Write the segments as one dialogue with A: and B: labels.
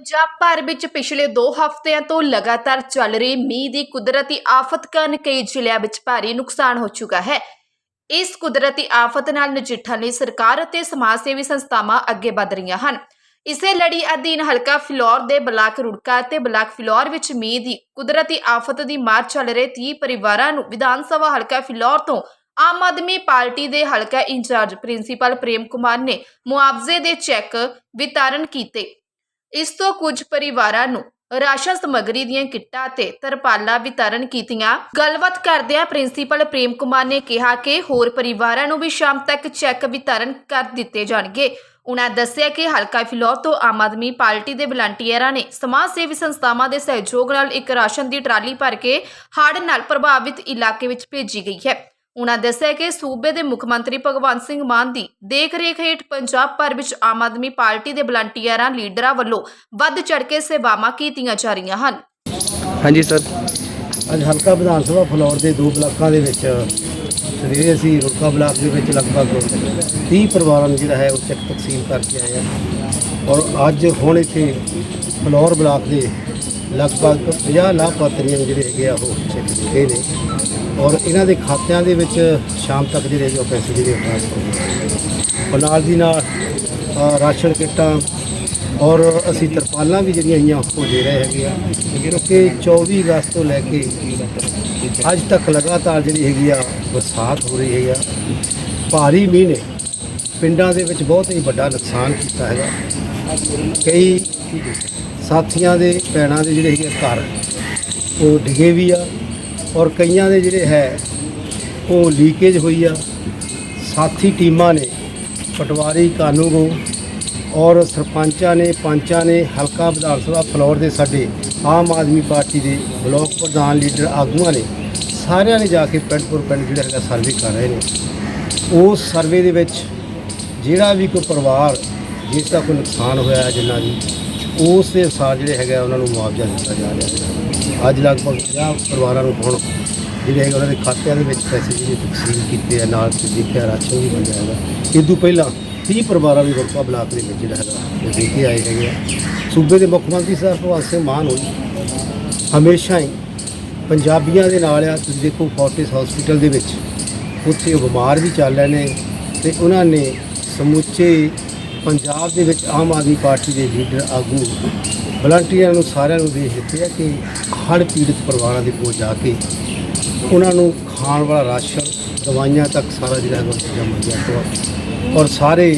A: ਪੰਜਾਬ ਭਰ ਵਿੱਚ ਪਿਛਲੇ 2 ਹਫ਼ਤਿਆਂ ਤੋਂ ਲਗਾਤਾਰ ਚੱਲ ਰਹੀ ਮੀਂਹ ਦੀ ਕੁਦਰਤੀ ਆਫਤ ਕਾਰਨ ਕਈ ਜ਼ਿਲ੍ਹਿਆਂ ਵਿੱਚ ਭਾਰੀ ਨੁਕਸਾਨ ਹੋ ਚੁੱਕਾ ਹੈ। ਇਸ ਕੁਦਰਤੀ ਆਫਤ ਨਾਲ ਨਜਿੱਠਣ ਲਈ ਸਰਕਾਰ ਅਤੇ ਸਮਾਜ ਸੇਵੀ ਸੰਸਥਾਵਾਂ ਅੱਗੇ ਵਧ ਰਹੀਆਂ ਹਨ। ਇਸੇ ਲੜੀ ਅਧੀਨ ਹਲਕਾ ਫਿਲੌਰ ਦੇ ਬਲਾਕ ਰੁੜਕਾ ਅਤੇ ਬਲਾਕ ਫਿਲੌਰ ਵਿੱਚ ਮੀਂਹ ਦੀ ਕੁਦਰਤੀ ਆਫਤ ਦੀ ਮਾਰ ਚੱਲ ਰਹੇ 30 ਪਰਿਵਾਰਾਂ ਨੂੰ ਵਿਧਾਨ ਸਭਾ ਹਲਕਾ ਫਿਲੌਰ ਤੋਂ ਆਮ ਆਦਮੀ ਪਾਰਟੀ ਦੇ ਹਲਕਾ ਇੰਚਾਰਜ ਪ੍ਰਿੰਸੀਪਲ ਪ੍ਰੇਮ ਕੁਮਾਰ ਨੇ ਮੁਆਵਜ਼ੇ ਦੇ ਚੈੱਕ ਵਿਤਰਨ ਕੀਤੇ। ਇਸ ਤੋਂ ਕੁਝ ਪਰਿਵਾਰਾਂ ਨੂੰ ਰਾਸ਼ਨ ਸਮੱਗਰੀ ਦੀਆਂ ਕਿੱਟਾਂ ਤੇ ਤਰਪਾਲਾਂ ਵਿਤਰਨ ਕੀਤੀਆਂ। ਗੱਲਬਾਤ ਕਰਦਿਆਂ ਪ੍ਰਿੰਸੀਪਲ ਪ੍ਰੇਮ ਕੁਮਾਰ ਨੇ ਕਿਹਾ ਕਿ ਹੋਰ ਪਰਿਵਾਰਾਂ ਨੂੰ ਵੀ ਸ਼ਾਮ ਤੱਕ ਚੈੱਕ ਵਿਤਰਨ ਕਰ ਦਿੱਤੇ ਜਾਣਗੇ। ਉਨ੍ਹਾਂ ਦੱਸਿਆ ਕਿ ਹਲਕਾ ਫਿਲੌਰ ਤੋਂ ਆਮ ਆਦਮੀ ਪਾਰਟੀ ਦੇ ਵਲੰਟੀਅਰਾਂ ਨੇ ਸਮਾਜ ਸੇਵੀ ਸੰਸਥਾਵਾਂ ਦੇ ਸਹਿਯੋਗ ਨਾਲ ਇੱਕ ਰਾਸ਼ਨ ਦੀ ਟਰਾਲੀ ਭਰ ਕੇ ਹੜ੍ਹ ਨਾਲ ਪ੍ਰਭਾਵਿਤ ਇਲਾਕੇ ਵਿੱਚ ਭੇਜੀ ਗਈ ਹੈ। ਉਨ੍ਹਾਂ ਦੱਸਿਆ ਕਿ ਸੂਬੇ ਦੇ ਮੁੱਖ ਮੰਤਰੀ ਭਗਵੰਤ ਸਿੰਘ ਮਾਨ ਦੀ ਦੇਖ-ਰੇਖ ਹੇਠ ਪੰਜਾਬ ਭਰ ਵਿੱਚ ਆਮ ਆਦਮੀ ਪਾਰਟੀ ਦੇ ਵਲੰਟੀਅਰਾਂ ਲੀਡਰਾਂ ਵੱਲੋਂ ਵੱਧ ਚੜ੍ਹ ਕੇ ਸੇਵਾਵਾਂ ਕੀਤੀਆਂ ਜਾ ਰਹੀਆਂ ਹਨ।
B: ਹਾਂਜੀ ਸਰ।
C: ਅੱਜ ਹਲਕਾ ਵਿਧਾਨ ਸਭਾ ਫਲੌਰ ਦੇ ਦੋ ਬਲਾਕਾਂ ਦੇ ਵਿੱਚ ਸਵੇਰੇ ਅਸੀਂ ਰੁੜਕਾ ਬਲਾਕ ਦੇ ਵਿੱਚ ਲਗਭਗ 30 ਪਰਿਵਾਰਾਂ ਨੂੰ ਜਿਹੜਾ ਹੈ ਉਹ ਚੈੱਕ ਤਕਸੀਮ ਕਰਕੇ ਆਏ ਆ। ਔਰ ਅੱਜ ਹੁਣ ਇੱਥੇ ਫਲੌਰ ਬਲਾਕ ਦੇ ਲਗਭਗ 50 ਲਾਭਪਾਤਰੀਆਂ ਨੂੰ ਜਿਹੜੇ ਹੈਗੇ ਆ ਉਹ ਚੈੱਕ ਦਿੱਤੇ ਨੇ। ਔਰ ਇਹਨਾਂ ਦੇ ਖਾਤਿਆਂ ਦੇ ਵਿੱਚ ਸ਼ਾਮ ਤੱਕ ਜਿਹੜੇ ਹੈਗੇ ਉਹ ਪੈਸੇ ਜਿਹੜੇ ਟ੍ਰਾਂਸਫਰ ਹੋ ਔਰ ਨਾਲ ਦੀ ਨਾਲ ਰਾਸ਼ਨ ਕਿੱਟਾਂ ਔਰ ਅਸੀਂ ਤਰਪਾਲਾਂ ਵੀ ਜਿਹੜੀਆਂ ਆਈਆਂ ਉਹ ਦੇ ਰਹੇ ਹੈਗੇ ਆ। ਕਿਉਂਕਿ 24 ਅਗਸਤ ਤੋਂ ਲੈ ਕੇ ਅੱਜ ਤੱਕ ਲਗਾਤਾਰ ਜਿਹੜੀ ਹੈਗੀ ਆ ਬਰਸਾਤ ਹੋ ਰਹੀ ਹੈ ਆ। ਭਾਰੀ ਮੀਂਹ ਨੇ ਪਿੰਡਾਂ ਦੇ ਵਿੱਚ ਬਹੁਤ ਹੀ ਵੱਡਾ ਨੁਕਸਾਨ ਕੀਤਾ ਹੈਗਾ। ਕਈ ਸਾਥੀਆਂ ਦੇ, ਭੈਣਾਂ ਦੇ ਜਿਹੜੇ ਹੈਗੇ ਘਰ, ਉਹ ਡਿੱਗੇ ਵੀ ਆ ਔਰ ਕਈਆਂ ਦੇ ਜਿਹੜੇ ਹੈ, ਉਹ ਲੀਕੇਜ ਹੋਈ ਆ। ਸਾਥੀ ਟੀਮਾਂ ਨੇ, ਪਟਵਾਰੀ, ਕਾਨੂੰਗੋ ਔਰ ਸਰਪੰਚਾਂ ਨੇ, ਪੰਚਾਂ ਨੇ ਹਲਕਾ ਵਿਧਾਨ ਸਭਾ ਫਲੌਰ ਦੇ ਸਾਡੇ ਆਮ ਆਦਮੀ ਪਾਰਟੀ ਦੇ ਬਲਾਕ ਪ੍ਰਧਾਨ ਲੀਡਰ ਆਗੂਆਂ ਨੇ ਸਾਰਿਆਂ ਨੇ ਜਾ ਕੇ ਪਿੰਡ ਪੁਰ ਪਿੰਡ ਜਿਹੜਾ ਹੈਗਾ ਸਰਵੇ ਕਰ ਰਹੇ ਨੇ। ਉਸ ਸਰਵੇ ਦੇ ਵਿੱਚ ਜਿਹੜਾ ਵੀ ਕੋਈ ਪਰਿਵਾਰ, ਜਿਸ ਦਾ ਕੋਈ ਨੁਕਸਾਨ ਹੋਇਆ ਹੈ ਜਿੰਨਾ ਵੀ ਉਸ ਦੇ ਅਨੁਸਾਰ ਜਿਹੜੇ ਹੈਗਾ ਉਹਨਾਂ ਨੂੰ ਮੁਆਵਜ਼ਾ ਦਿੱਤਾ ਜਾ ਰਿਹਾ ਹੈ। ਅੱਜ ਲਗਭਗ 50 ਪਰਿਵਾਰਾਂ ਨੂੰ ਹੁਣ ਜਿਹੜੇ ਹੈਗੇ, ਉਹਨਾਂ ਦੇ ਖਾਤਿਆਂ ਦੇ ਵਿੱਚ ਪੈਸੇ ਜਿਹੜੇ ਤਕਸੀਮ ਕੀਤੇ ਆ, ਨਾਲ ਤੇ ਦੇਖਿਆ, ਰਾਸ਼ਨ ਵੀ ਮਿਲ ਹੈਗਾ ਇਹ ਤੋਂ ਪਹਿਲਾਂ 30 ਪਰਿਵਾਰਾਂ ਨੂੰ ਰੁੜਕਾ ਬਲਾਕ ਦੇ ਵਿੱਚ ਜਿਹੜਾ ਹੈਗਾ ਦੇ ਕੇ ਆਏ ਹੈਗੇ ਆ। ਸੂਬੇ ਦੇ ਮੁੱਖ ਮੰਤਰੀ ਸਾਹਿਬ ਭਗਵੰਤ ਸਿੰਘ ਮਾਨ ਹੋਣੀ ਹਮੇਸ਼ਾ ਹੀ ਪੰਜਾਬੀਆਂ ਦੇ ਨਾਲ ਆ। ਤੁਸੀਂ ਦੇਖੋ, ਫੋਰਟਿਸ ਹਸਪੀਟਲ ਦੇ ਵਿੱਚ ਉੱਥੇ ਬਿਮਾਰ ਵੀ ਚੱਲ ਰਹੇ ਨੇ ਤੇ ਉਹਨਾਂ ਨੇ ਸਮੁੱਚੇ ਪੰਜਾਬ ਦੇ ਵਿੱਚ ਆਮ ਆਦਮੀ ਪਾਰਟੀ ਦੇ ਲੀਡਰ ਆਗੂ ਵਲੰਟੀਅਰਾਂ ਨੂੰ ਸਾਰਿਆਂ ਨੂੰ ਦੇਖ ਦਿੱਤੇ ਆ ਕਿ ਹੜ੍ਹ ਪੀੜਤ ਪਰਿਵਾਰਾਂ ਦੇ ਕੋਲ ਜਾ ਕੇ ਉਹਨਾਂ ਨੂੰ ਖਾਣ ਵਾਲਾ ਰਾਸ਼ਨ, ਦਵਾਈਆਂ ਤੱਕ ਸਾਰਾ ਜਿਹੜਾ ਹੈਗਾ ਚੀਜ਼ਾਂ ਮੁਹੱਈਆ ਕਰਵਾਓ ਔਰ ਸਾਰੇ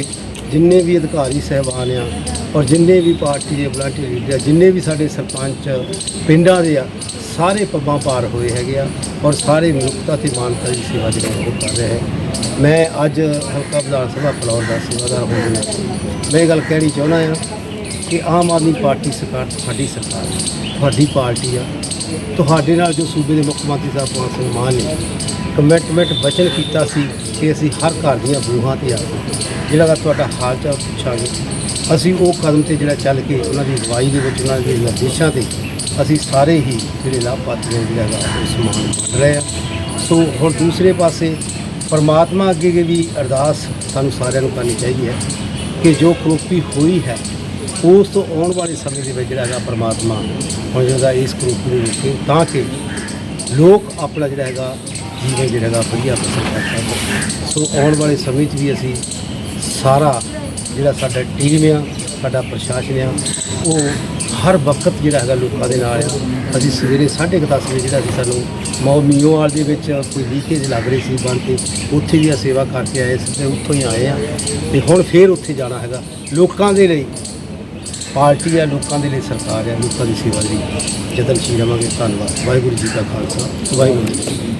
C: ਜਿੰਨੇ ਵੀ ਅਧਿਕਾਰੀ ਸਹਿਬਾਨ ਆ ਔਰ ਜਿੰਨੇ ਵੀ ਪਾਰਟੀ ਦੇ ਵਲੰਟੀਅਰ ਲੀਡਰ ਜਿੰਨੇ ਵੀ ਸਾਡੇ ਸਰਪੰਚ ਪਿੰਡਾਂ ਦੇ ਆ ਸਾਰੇ ਪੱਬਾਂ ਪਾਰ ਹੋਏ ਹੈਗੇ ਆ ਔਰ ਸਾਰੇ ਮਨੁੱਖਤਾ ਤੇ ਮਾਨਵਤਾ ਦੀ ਸੇਵਾ ਜਿਹੜੀ ਉਹ ਕਰ ਰਿਹਾ ਹੈ। ਮੈਂ ਅੱਜ ਹਲਕਾ ਵਿਧਾਨ ਸਭਾ ਫਲੌਰ ਦਾ ਸੇਵਾਦਾਰ ਹੋਣ ਦੇ ਮੈਂ ਇਹ ਗੱਲ ਕਹਿਣੀ ਚਾਹੁੰਦਾ ਆ ਕਿ ਆਮ ਆਦਮੀ ਪਾਰਟੀ ਸਰਕਾਰ ਤੁਹਾਡੀ ਸਰਕਾਰ ਹੈ, ਤੁਹਾਡੀ ਪਾਰਟੀ ਆ। ਤੁਹਾਡੇ ਨਾਲ ਜੋ ਸੂਬੇ ਦੇ ਮੁੱਖ ਮੰਤਰੀ ਸਾਹਿਬ ਭਗਵੰਤ ਸਿੰਘ ਮਾਨ ਨੇ ਕਮਿਟਮੈਂਟ ਵਚਨ ਕੀਤਾ ਸੀ ਕਿ ਅਸੀਂ ਹਰ ਘਰ ਦੀਆਂ ਬੂਹਾਂ ਤੇ ਆ ਕੇ ਜਿਹੜਾ ਦਾ ਤੁਹਾਡਾ ਹਾਲ ਚਾਲ ਪੁੱਛਾਂਗੇ। ਅਸੀਂ ਉਹ ਕਦਮ ਤੇ ਜਿਹੜਾ ਚੱਲ ਕੇ ਉਹਨਾਂ ਦੀ ਅਗਵਾਈ ਦੇ ਵਿੱਚ ਉਹਨਾਂ ਦੇ ਨਿਰਦੇਸ਼ਾਂ ਤੇ ਅਸੀਂ ਸਾਰੇ ਹੀ ਜਿਹੜੇ ਲਾਭਪਾਤਰੀ ਜਿਹੜਾ ਹੈਗਾ ਉਹ ਸਮਾਨ ਵੰਡ ਰਹੇ ਆ ਸੋ ਹੁਣ ਦੂਸਰੇ ਪਾਸੇ ਪਰਮਾਤਮਾ ਅੱਗੇ ਵੀ ਅਰਦਾਸ ਸਾਨੂੰ ਸਾਰਿਆਂ ਨੂੰ ਕਰਨੀ ਚਾਹੀਦੀ ਹੈ ਕਿ ਜੋ ਕਰੋਪੀ ਹੋਈ ਹੈ, ਉਸ ਤੋਂ ਆਉਣ ਵਾਲੇ ਸਮੇਂ ਦੇ ਵਿੱਚ ਜਿਹੜਾ ਹੈਗਾ ਪਰਮਾਤਮਾ ਹੁਣ ਜਿਹੜਾ ਇਸ ਕਰੋਪੀ ਨੂੰ ਰੋਕੇ ਤਾਂ ਕਿ ਲੋਕ ਆਪਣਾ ਜਿਹੜਾ ਹੈਗਾ ਜੀਵਨ ਜਿਹੜਾ ਹੈਗਾ ਵਧੀਆ ਬਸਰ ਕਰ ਸਕਣ। ਸੋ ਆਉਣ ਵਾਲੇ ਸਮੇਂ 'ਚ ਵੀ ਅਸੀਂ ਸਾਰਾ ਜਿਹੜਾ ਸਾਡਾ ਟੀਮ ਆ, ਸਾਡਾ ਪ੍ਰਸ਼ਾਸਨ ਆ, ਉਹ ਹਰ ਵਕਤ ਜਿਹੜਾ ਹੈਗਾ ਲੋਕਾਂ ਦੇ ਨਾਲ ਆ। ਅਸੀਂ ਸਵੇਰੇ 10:30 ਵਜੇ ਜਿਹੜਾ ਸੀ ਸਾਨੂੰ ਮੌ ਮੀਓਵਾਲ ਦੇ ਵਿੱਚ ਕੋਈ ਲੀਕੇਜ ਲੱਗ ਰਹੀ ਸੀ ਬੰਦ ਤੇ ਉੱਥੇ ਵੀ ਆ ਸੇਵਾ ਕਰਕੇ ਆਏ ਸੀ ਤੇ ਉੱਥੋਂ ਹੀ ਆਏ ਆ। ਤੇ ਹੁਣ ਫੇਰ ਉੱਥੇ ਜਾਣਾ ਹੈਗਾ। ਲੋਕਾਂ ਦੇ ਲਈ ਪਾਰਟੀ ਆ, ਲੋਕਾਂ ਦੇ ਲਈ ਸਰਕਾਰ ਆ, ਲੋਕਾਂ ਦੀ ਸੇਵਾ ਲਈ। ਜਤਨਸ਼ੀਲ ਰਵਾਂਗੇ। ਧੰਨਵਾਦ। ਵਾਹਿਗੁਰੂ ਜੀ ਕਾ ਖਾਲਸਾ, ਵਾਹਿਗੁਰੂ ਜੀ